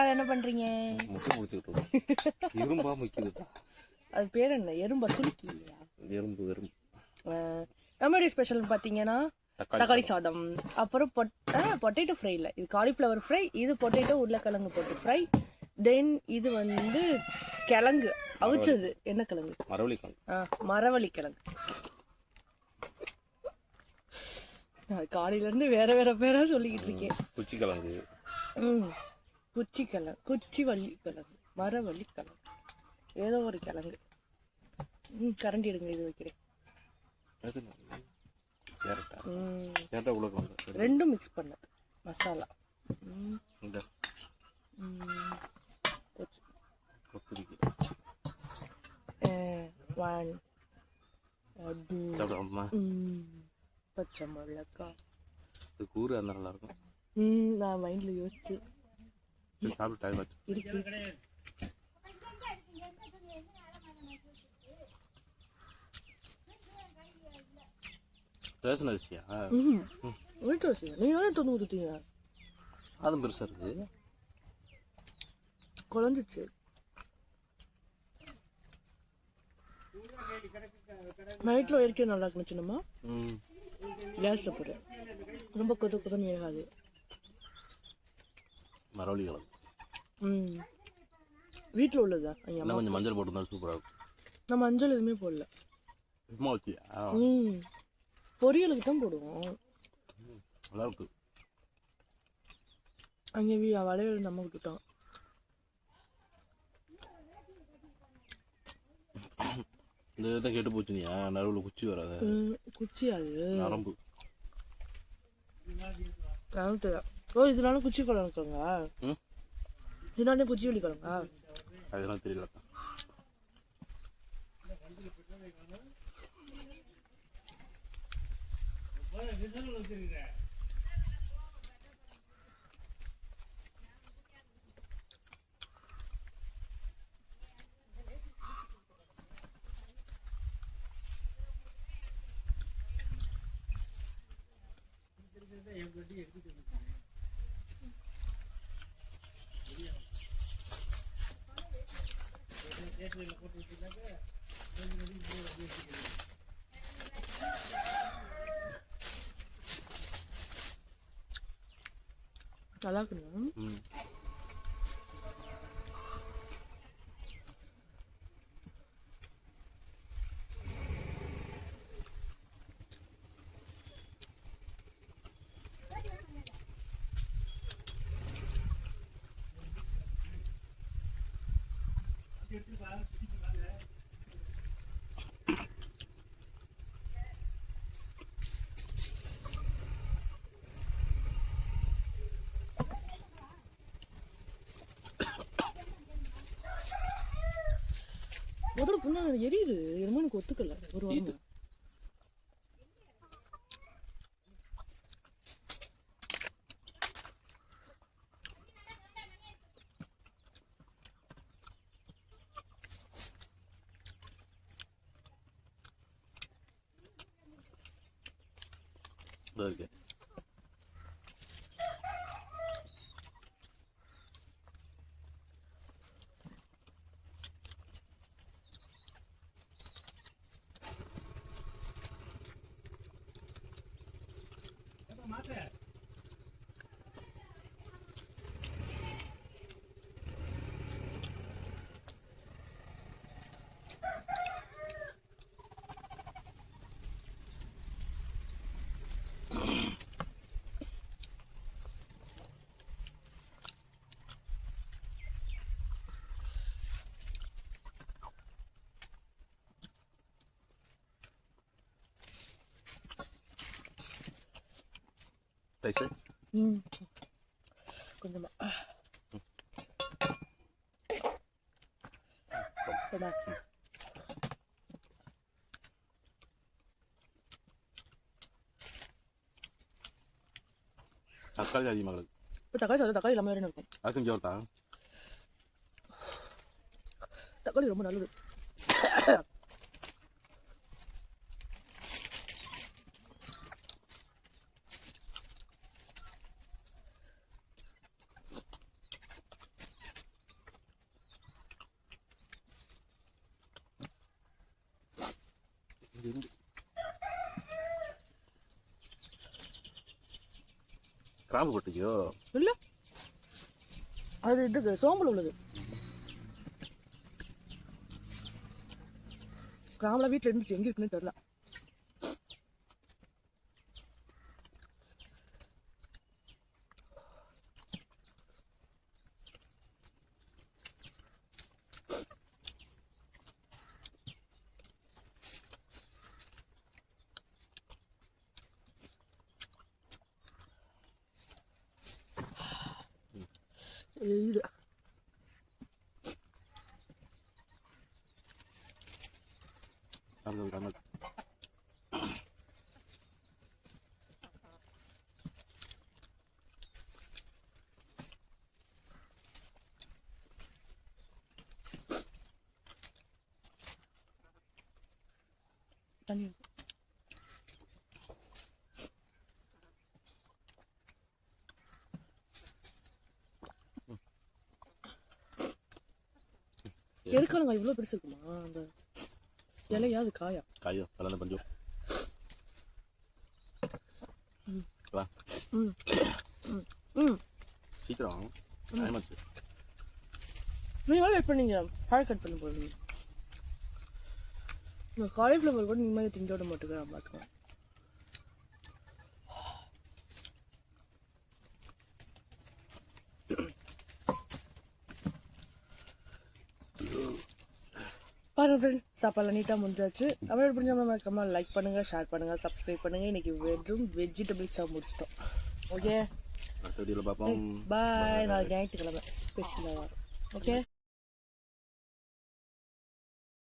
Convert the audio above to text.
எல்லாரும் என்ன பண்றீங்க? முட்டை பிடிச்சிக்கிட்டு இரும்பா முக்கியதுப்பா. அது பேர் என்ன? எறும்பா சுருக்கி எறும்பு எறும்பு. நம்மளுடைய ஸ்பெஷல் பார்த்தீங்கன்னா தக்காளி சாதம். அப்புறம் பொட்டேட்டோ ஃப்ரை இல்லை இது காலிஃப்ளவர் ஃப்ரை இது பொட்டேட்டோ உருளைக்கிழங்கு போட்டு ஃப்ரை தென் இது வந்து கிழங்கு அவிச்சது. என்ன கிழங்கு? மரவள்ளி ஆ மரவள்ளி கிழங்கு நான் காலையில இருந்து வேற வேற பேரா சொல்லிக்கிட்டு இருக்கேன். குச்சி கிழங்கு ம். குச்சி கிழங்கு குச்சி வள்ளி கிழங்கு மரவள்ளி கிழங்கு. ஏதோ ஒரு கிழங்கு. ம் கரண்டி எடுங்க இது வைக்கிறேன். ரெண்டும் மிக்ஸ் பண்ணது. மசாலா. ஒன் பச்சை. மிளகாய். இது கூறு அந்த நல்லா இருக்கும். ம் நான் மைண்டில் யோசிச்சு. இது சாப்பிட்டு டைம் ஆச்சு ரேஷன் அரிசியா வீட்டு நீங்கள் தானே தொண்ணூறு ஊற்றுட்டீங்க அதுவும் பெருசா இருக்கு. குழஞ்சிச்சு. நைட்டில் வரைக்கும் நல்லா இருக்கணும் சின்னம்மா ம். கேஸில் போட்டு ரொம்ப கொத்து கொத்தம் வேகாது. மரவள்ளி கிழங்கு ம். வீட்டில் உள்ளதா? இன்னும் கொஞ்சம் மஞ்சள் போட்டு தான் சூப்பராக இருக்கும். நான் மஞ்சள் எதுவுமே போடல. சும்மா வச்சியா? ம். பொரியலுக்கு தான் போடுவோம். நல்லா இருக்கு. அங்கே வீ வளையல் நம்ம விட்டுட்டோம் இந்த இதை கெட்டு போச்சுனியா நடுவில் குச்சி வராது குச்சி அது. நரம்பு. தெரியும் ஓ இதனால குச்சி ம். இதனாலே குச்சி வலி கிழங்கா அதெல்லாம் தெரியல. நல்லா இருக்குங்க ம் முதல்ல எரியுது. என்னமோ எனக்கு ஒத்துக்கல. ஒரு வாரமா இதோ இருக்கு ரைஸு ம் கொஞ்சமா போடா. தக்காளி அதிகமாக இருக்குது இப்போ தக்காளி சாதம் தக்காளி இல்லாமல் வேறு இருக்கும் அது கொஞ்சம் வருதா தக்காளி ரொம்ப நல்லது இருந்து கிராம்பு பட்டுச்சோ இல்லை. அது இது சோம்பல் உள்ளது. கிராமில் வீட்டில் இருந்துச்சு. எங்கே இருக்குன்னு தெரில இது கிராம்பு கிராம்பு தண்ணி எருக்காலங்க இவ்வளோ பெருசு இருக்குமா? அந்த இலையா அது காயா காயோ கலந்த பஞ்சம் சீக்கிரம். டைமாச்சு நீங்கள் வெயிட் பண்ணீங்க. ஹேர் கட் பண்ண போகிறீங்க காலிஃப்ளவர் கூட நீங்கள் மாதிரி திங்க விட மாட்டேங்கிறேன் பார்த்துக்கோ பாருங்க ஃப்ரெண்ட்ஸ் சாப்பாடுலாம் நீட்டாக முடிஞ்சாச்சு. தமிழ் பிடிச்ச மறக்காம லைக் பண்ணுங்கள் ஷேர் பண்ணுங்கள் சப்ஸ்கிரைப் பண்ணுங்கள் இன்றைக்கி வெறும் வெஜிடபிள்ஸாக முடிச்சிட்டோம். ஓகே பாய் நாளைக்கு ஞாயிற்றுக்கிழமை. ஸ்பெஷலாக வரும். ஓகே